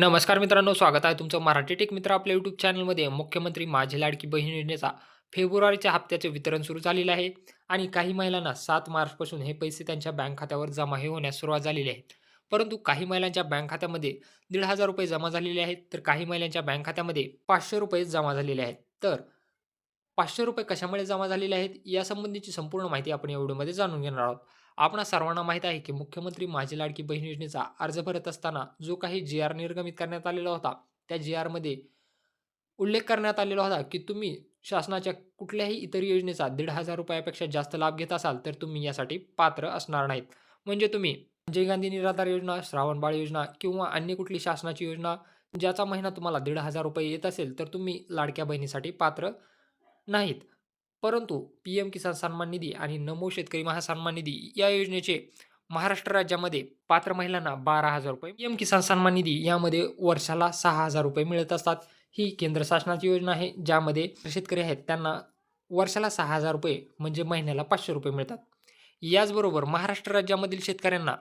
नमस्कार मित्रांनो स्वागत आहे तुमचं मराठी टेक मित्र आपल्या यूट्यूब चॅनलमध्ये मुख्यमंत्री माझी लाडकी बहीण योजनेचा फेब्रुवारीच्या हप्त्याचे वितरण सुरू झालेलं आहे आणि काही महिलांना सात मार्चपासून हे पैसे त्यांच्या बँक खात्यावर जमा हे होण्यास सुरुवात झालेली आहे. परंतु काही महिलांच्या बँक खात्यामध्ये दीड हजार रुपये जमा झालेले आहेत तर काही महिलांच्या बँक खात्यामध्ये पाचशे रुपये जमा झालेले आहेत. तर पाचशे रुपये कशामुळे जमा झालेले आहेत यासंबंधीची संपूर्ण माहिती आपण या व्हिडिओमध्ये जाणून घेणार आहोत. आपणा सर्वांना माहीत आहे की मुख्यमंत्री माझी लाडकी बहीण योजनेचा अर्ज भरत असताना जो काही जी आर निर्गमित करण्यात आलेला होता त्या जी आरमध्ये उल्लेख करण्यात आलेला होता की तुम्ही शासनाच्या कुठल्याही इतर योजनेचा दीड हजार रुपयापेक्षा जास्त लाभ घेत असाल तर तुम्ही यासाठी पात्र असणार नाहीत. म्हणजे तुम्ही संजय गांधी निराधार योजना श्रावणबाळ योजना किंवा अन्य कुठली शासनाची योजना ज्याचा महिना तुम्हाला दीड हजार रुपये येत असेल तर तुम्ही लाडक्या बहिणीसाठी पात्र नाहीत. परंतु पी एम किसान सन्मान निधी आणि नमो शेतकरी महासन्मान निधी या योजनेचे महाराष्ट्र राज्यामध्ये पात्र महिलांना बारा हजार रुपये पी एम किसान सन्मान निधी यामध्ये वर्षाला सहा हजार रुपये मिळत असतात. ही केंद्र शासनाची योजना आहे ज्यामध्ये शेतकरी आहेत त्यांना वर्षाला सहा हजार रुपये म्हणजे महिन्याला पाचशे रुपये मिळतात. याचबरोबर महाराष्ट्र राज्यामधील शेतकऱ्यांना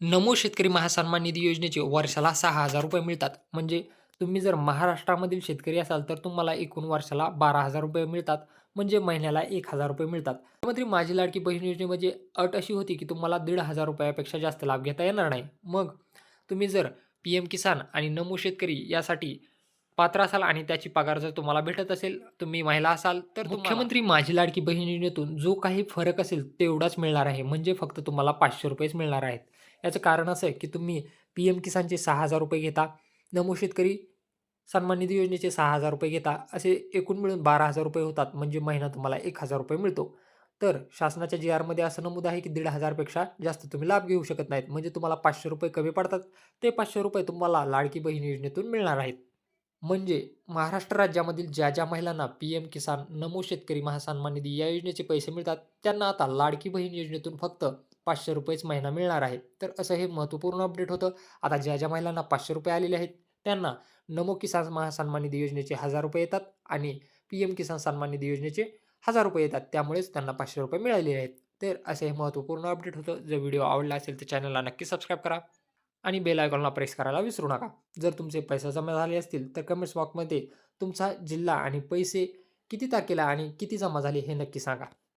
नमो शेतकरी महासन्मान निधी योजनेचे वर्षाला सहा हजार रुपये मिळतात. म्हणजे तुम्ही जर महाराष्ट्रामधील शेतकरी असाल तर तुम्हाला एकूण वर्षाला बारा हजार रुपये मिळतात. म्हणजे महिन्याला एक हजार रुपये मिळतात. मुख्यमंत्री माझी लाडकी बहीण योजनेमध्ये अट अशी होती की तुम्हाला दीड हजार रुपयापेक्षा जास्त लाभ घेता येणार नाही. मग तुम्ही जर पी एम किसान आणि नमो शेतकरी यासाठी पात्र असाल आणि त्याची पगार जर तुम्हाला भेटत असेल तुम्ही महिला असाल तर मुख्यमंत्री माझी लाडकी बहीण योजनेतून जो काही फरक असेल तेवढाच मिळणार आहे. म्हणजे फक्त तुम्हाला पाचशे रुपयेच मिळणार आहेत. याचं कारण असं आहे की तुम्ही पी एम किसानचे सहा हजार रुपये घेता नमो शेतकरी सन्मान निधी योजनेचे सहा हजार रुपये घेता असे एकूण मिळून बारा हजार रुपये होतात म्हणजे महिना तुम्हाला एक हजार रुपये मिळतो. तर शासनाच्या जी आरमध्ये असं नमूद आहे की दीड हजारपेक्षा जास्त तुम्ही लाभ घेऊ शकत नाहीत म्हणजे तुम्हाला पाचशे रुपये कमी पडतात. ते पाचशे रुपये तुम्हाला लाडकी बहीण योजनेतून मिळणार आहेत. म्हणजे महाराष्ट्र राज्यामधील ज्या ज्या महिलांना पी एम किसान नमो शेतकरी महासन्मान निधी या योजनेचे पैसे मिळतात त्यांना आता लाडकी बहीण योजनेतून फक्त पाचशे रुपयेच महिना मिळणार आहे. तर असं हे महत्त्वपूर्ण अपडेट होतं. आता ज्या ज्या महिलांना पाचशे रुपये आलेले आहेत त्यांना नमो किसान महासन्मान निधी योजनेचे हजार रुपये येतात आणि पी एम किसान सन्मान निधी योजनेचे हजार रुपये येतात. त्यामुळेच त्यांना पाचशे रुपये मिळालेले आहेत. तर असे हे महत्त्वपूर्ण अपडेट होतं. जर व्हिडिओ आवडला असेल तर चॅनलला नक्की सबस्क्राईब करा आणि बेल आयकॉनला प्रेस करायला विसरू नका. जर तुमचे पैसे जमा झाले असतील तर कमेंट्स बॉक्समध्ये तुमचा जिल्हा आणि पैसे किती तारखेला आणि किती जमा झाले हे नक्की सांगा.